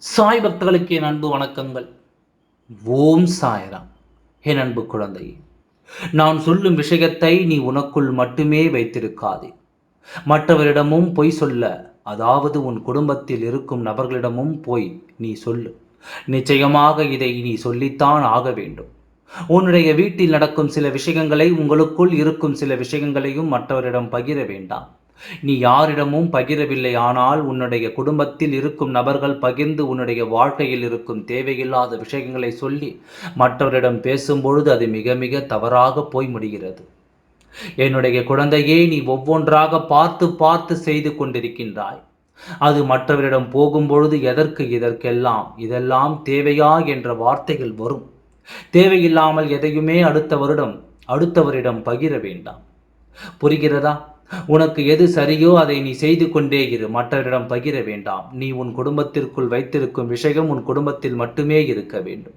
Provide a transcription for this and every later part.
சாய் பக்தர்களுக்கு என் அன்பு வணக்கங்கள். ஓம் சாய்ராம். என் அன்பு குழந்தை நான் சொல்லும் விஷயத்தை நீ உனக்குள் மட்டுமே வைத்திருக்காதே. மற்றவரிடமும் பொய் சொல்ல அதாவது உன் குடும்பத்தில் இருக்கும் நபர்களிடமும் போய் நீ சொல்லு. நிச்சயமாக இதை நீ சொல்லித்தான் ஆக வேண்டும். உன்னுடைய வீட்டில் நடக்கும் சில விஷயங்களை உங்களுக்குள் இருக்கும் சில விஷயங்களையும் மற்றவரிடம் பகிர வேண்டாம். நீ யாரிடமும் பகிரவில்லை ஆனால் உன்னுடைய குடும்பத்தில் இருக்கும் நபர்கள் பகிர்ந்து உன்னுடைய வாழ்க்கையில் இருக்கும் தேவையில்லாத விஷயங்களை சொல்லி மற்றவரிடம் பேசும்பொழுது அது மிக மிக தவறாக போய் முடிகிறது. என்னுடைய குழந்தையே நீ ஒவ்வொன்றாக பார்த்து பார்த்து செய்து கொண்டிருக்கின்றாய். அது மற்றவரிடம் போகும்பொழுது எதற்கு இதற்கெல்லாம் இதெல்லாம் தேவையா என்ற வார்த்தைகள் வரும். தேவையில்லாமல் எதையுமே அடுத்த வருடம் அடுத்தவரிடம் பகிர வேண்டாம். புரிகிறதா? உனக்கு எது சரியோ அதை நீ செய்து கொண்டே இரு மற்றவரிடம் பகிர வேண்டாம். நீ உன் குடும்பத்திற்குள் வைத்திருக்கும் விஷயம் உன் குடும்பத்தில் மட்டுமே இருக்க வேண்டும்.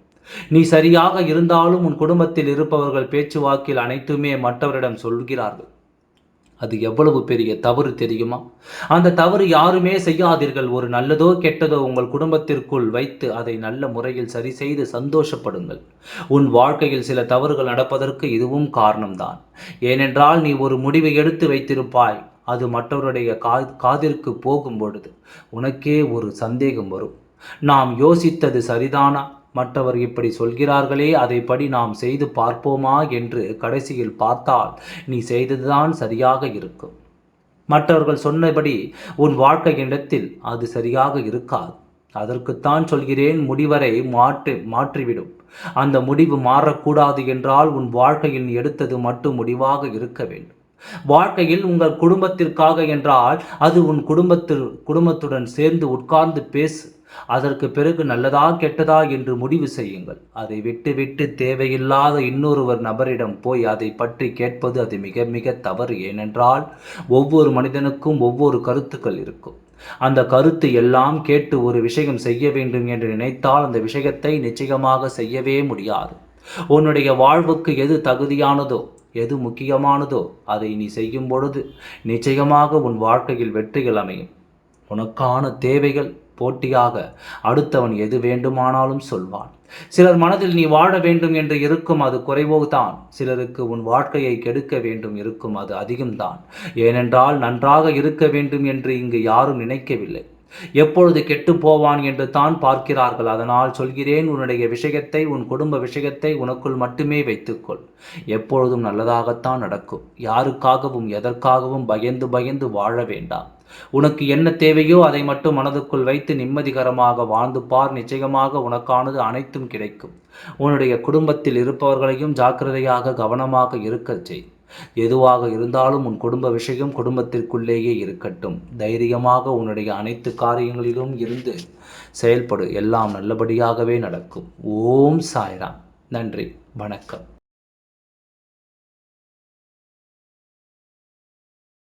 நீ சரியாக இருந்தாலும் உன் குடும்பத்தில் இருப்பவர்கள் பேச்சுவாக்கில் அனைத்துமே மற்றவரிடம் சொல்கிறார்கள். அது எவ்வளவு பெரிய தவறு தெரியுமா? அந்த தவறு யாருமே செய்யாதீர்கள். ஒரு நல்லதோ கெட்டதோ உங்கள் குடும்பத்திற்குள் வைத்து அதை நல்ல முறையில் சரி செய்து சந்தோஷப்படுங்கள். உன் வாழ்க்கையில் சில தவறுகள் நடப்பதற்கு இதுவும் காரணம்தான். ஏனென்றால் நீ ஒரு முடிவை எடுத்து வைத்திருப்பாய். அது மற்றவருடைய கா காதிற்கு போகும் பொழுது உனக்கே ஒரு சந்தேகம் வரும். நாம் யோசித்தது சரிதானா? மற்றவர் இப்படி சொல்கிறார்களே அதைப்படி நாம் செய்து பார்ப்போமா என்று கடைசியில் பார்த்தால் நீ செய்ததுதான் சரியாக இருக்கும். மற்றவர்கள் சொன்னபடி உன் வாழ்க்கையிடத்தில் அது சரியாக இருக்காது. அதற்குத்தான் சொல்கிறேன் முடிவரை மாற்றி மாற்றிவிடும். அந்த முடிவு மாறக்கூடாது என்றால் உன் வாழ்க்கையில் நீ எடுத்தது மட்டும் முடிவாக இருக்க வேண்டும். வாழ்க்கையில் உங்கள் குடும்பத்திற்காக என்றால் அது உன் குடும்பத்தில் குடும்பத்துடன் சேர்ந்து உட்கார்ந்து பேசு. அதற்கு பிறகு நல்லதா கெட்டதா என்று முடிவு செய்யுங்கள். அதை விட்டுவிட்டு தேவையில்லாத இன்னொருவர் நபரிடம் போய் அதை பற்றி கேட்பது அது மிக மிக தவறு. ஏனென்றால் ஒவ்வொரு மனிதனுக்கும் ஒவ்வொரு கருத்துக்கள் இருக்கும். அந்த கருத்து எல்லாம் கேட்டு ஒரு விஷயம் செய்ய வேண்டும் என்று நினைத்தால் அந்த விஷயத்தை நிச்சயமாக செய்யவே முடியாது. உன்னுடைய வாழ்வுக்கு எது தகுதியானதோ எது முக்கியமானதோ அதை நீ செய்யும் பொழுது நிச்சயமாக உன் வாழ்க்கையில் வெற்றிகள் அமையும். உனக்கான தேவைகள் போட்டியாக அடுத்தவன் எது வேண்டுமானாலும் சொல்வான். சிலர் மனதில் நீ வாழ வேண்டும் என்று இருக்கும் அது குறைவோதான். சிலருக்கு உன் வாழ்க்கையை கெடுக்க வேண்டும் இருக்கும் அது அதிகம்தான். ஏனென்றால் நன்றாக இருக்க வேண்டும் என்று இங்கு யாரும் நினைக்கவில்லை. எப்பொழுது கெட்டு போவான் என்று தான் பார்க்கிறார்கள். அதனால் சொல்கிறேன் உன்னுடைய விஷயத்தை உன் குடும்ப விஷயத்தை உனக்குள் மட்டுமே வைத்துக்கொள். எப்பொழுதும் நல்லதாகத்தான் நடக்கும். யாருக்காகவும் எதற்காகவும் பயந்து பயந்து வாழ வேண்டாம். உனக்கு என்ன தேவையோ அதை மட்டும் மனதுக்குள் வைத்து நிம்மதிகரமாக வாழ்ந்து பார். நிச்சயமாக உனக்கானது அனைத்தும் கிடைக்கும். உன்னுடைய குடும்பத்தில் இருப்பவர்களையும் ஜாக்கிரதையாக கவனமாக இருக்கச் செய். எதுவாக இருந்தாலும் உன் குடும்ப விஷயம் குடும்பத்திற்குள்ளேயே இருக்கட்டும். தைரியமாக உன்னுடைய அனைத்து காரியங்களிலும் இருந்து செயல்படு. எல்லாம் நல்லபடியாகவே நடக்கும். ஓம் சாய்ராம். நன்றி. வணக்கம்.